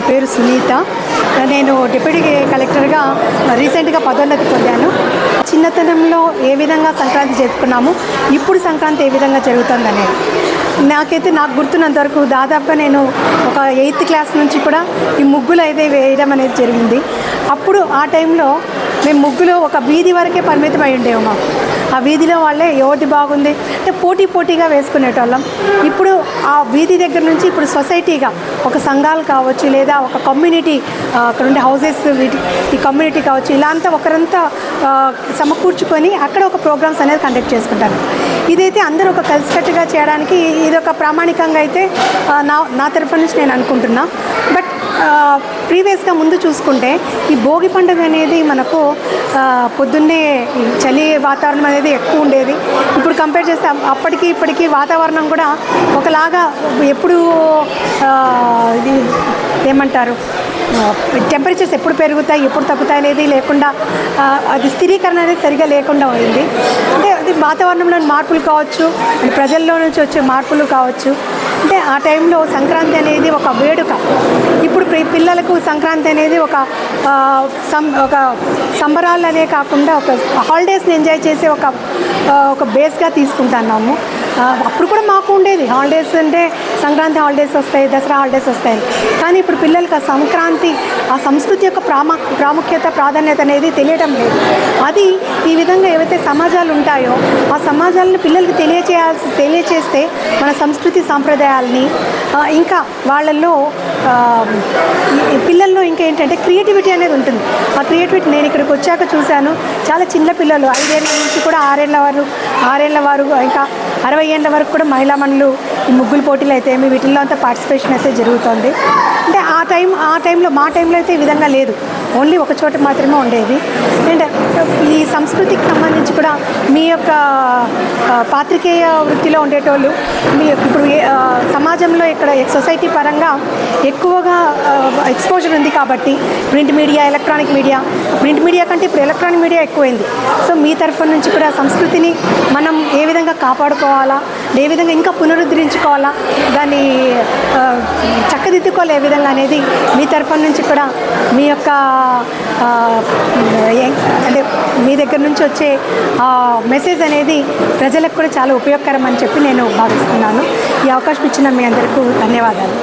నా పేరు సునీత. నేను డిప్యూటీ కలెక్టర్గా రీసెంట్గా పదోన్నతి పొందాను. చిన్నతనంలో ఏ విధంగా సంక్రాంతి జరుపుకున్నాము ఇప్పుడు సంక్రాంతి ఏ విధంగా జరుగుతుందనేది నాకైతే నాకు గుర్తున్నంత వరకు దాదాపుగా నేను ఒక ఎయిత్ క్లాస్ నుంచి కూడా ఈ ముగ్గులు అయితే వేయడం అనేది జరిగింది. అప్పుడు ఆ టైంలో మేము ముగ్గులు ఒక వీధి వరకే పరిమితం అయి ఉండేవి మాకు ఆ వీధిలో వాళ్ళే ఎవరిది బాగుంది అంటే పోటీ పోటీగా వేసుకునేటోళ్ళం. ఇప్పుడు ఆ వీధి దగ్గర నుంచి ఇప్పుడు సొసైటీగా ఒక సంఘాలు కావచ్చు లేదా ఒక కమ్యూనిటీ అక్కడ ఉండే హౌసెస్ వీటి ఈ కమ్యూనిటీ కావచ్చు ఇలా అంతా ఒకరంతా సమకూర్చుకొని అక్కడ ఒక ప్రోగ్రామ్స్ అనేది కండక్ట్ చేసుకుంటారు. ఇదైతే అందరూ ఒక కలిసికట్టుగా చేయడానికి ఇది ఒక ప్రామాణికంగా అయితే నా నా తరఫు నుంచి నేను అనుకుంటున్నా. బట్ ప్రీవియస్గా ముందు చూసుకుంటే ఈ భోగి పండుగ అనేది మనకు పొద్దున్నే చలి వాతావరణం అనేది ఎక్కువ ఉండేది. ఇప్పుడు కంపేర్ చేస్తే అప్పటికి ఇప్పటికీ వాతావరణం కూడా ఒకలాగా ఎప్పుడు ఇది ఏమంటారు? టెంపరేచర్స్ ఎప్పుడు పెరుగుతాయి ఎప్పుడు తగ్గుతాయి అనేది లేకుండా అది స్థిరీకరణ అనేది సరిగా లేకుండా అయింది అంటే అది వాతావరణంలోని మార్పులు కావచ్చు ప్రజల్లో నుంచి వచ్చే మార్పులు కావచ్చు. అంటే ఆ టైంలో సంక్రాంతి అనేది ఒక వేడుక. ఇప్పుడు పిల్లలకు సంక్రాంతి అనేది ఒక సం ఒక సంబరాలు అనే కాకుండా ఒక హాలిడేస్ని ఎంజాయ్ చేసే ఒక ఒక బేస్గా తీసుకుంటున్నాము. అప్పుడు కూడా మాకు ఉండేది. హాలిడేస్ అంటే సంక్రాంతి హాలిడేస్ వస్తాయి దసరా హాలిడేస్ వస్తాయి. కానీ ఇప్పుడు పిల్లలకి ఆ సంక్రాంతి ఆ సంస్కృతి యొక్క ప్రామా ప్రాముఖ్యత ప్రాధాన్యత అనేది తెలియటం లేదు. అది ఈ విధంగా ఏవైతే సమాజాలు ఉంటాయో ఆ సమాజాలను పిల్లలకి తెలియచేయాల్సి తెలియచేస్తే మన సంస్కృతి సాంప్రదాయాల్ని ఇంకా వాళ్ళల్లో పిల్లల్లో ఇంకా ఏంటంటే క్రియేటివిటీ అనేది ఉంటుంది. ఆ క్రియేటివిటీ నేను ఇక్కడికి వచ్చాక చూశాను. చాలా చిన్న పిల్లలు ఐదేళ్ళ నుంచి కూడా ఆరేళ్ళ వారు ఆరేళ్ళ వారు ఇంకా అరవై ఏళ్ళ వరకు కూడా మహిళా మనులు ఈ ముగ్గులు పోటీలు అయితే ఏమి వీటిల్లో అంతా పార్టిసిపేషన్ అయితే జరుగుతుంది. అంటే ఆ టైం ఆ టైంలో మా టైంలో అయితే ఈ విధంగా లేదు. ఓన్లీ ఒక చోట మాత్రమే ఉండేది. అండ్ ఈ సంస్కృతికి సంబంధించి కూడా మీ యొక్క పాత్రికేయ వృత్తిలో ఉండేటోళ్ళు. మీ ఇప్పుడు ఏ- సమాజంలో ఇక్కడ సొసైటీ పరంగా ఎక్కువగా ఎక్స్పోజర్ ఉంది కాబట్టి print media electronic media print media కంటే ఇప్పుడు ఎలక్ట్రానిక్ మీడియా ఎక్కువైంది. సో మీ తరఫు నుంచి కూడా సంస్కృతిని మనం ఏ విధంగా కాపాడుకోవాలా ఏ విధంగా ఇంకా పునరుద్ధరించుకోవాలా దాన్ని చక్కదిద్దుకోవాలి ఏ విధంగా అనేది మీ తరఫు నుంచి కూడా మీ యొక్క మీ దగ్గర నుంచి వచ్చే మెసేజ్ అనేది ప్రజలకు కూడా చాలా ఉపయోగకరం అని చెప్పి నేను భావిస్తున్నాను. ఈ అవకాశం ఇచ్చిన మీ అందరికీ ధన్యవాదాలు.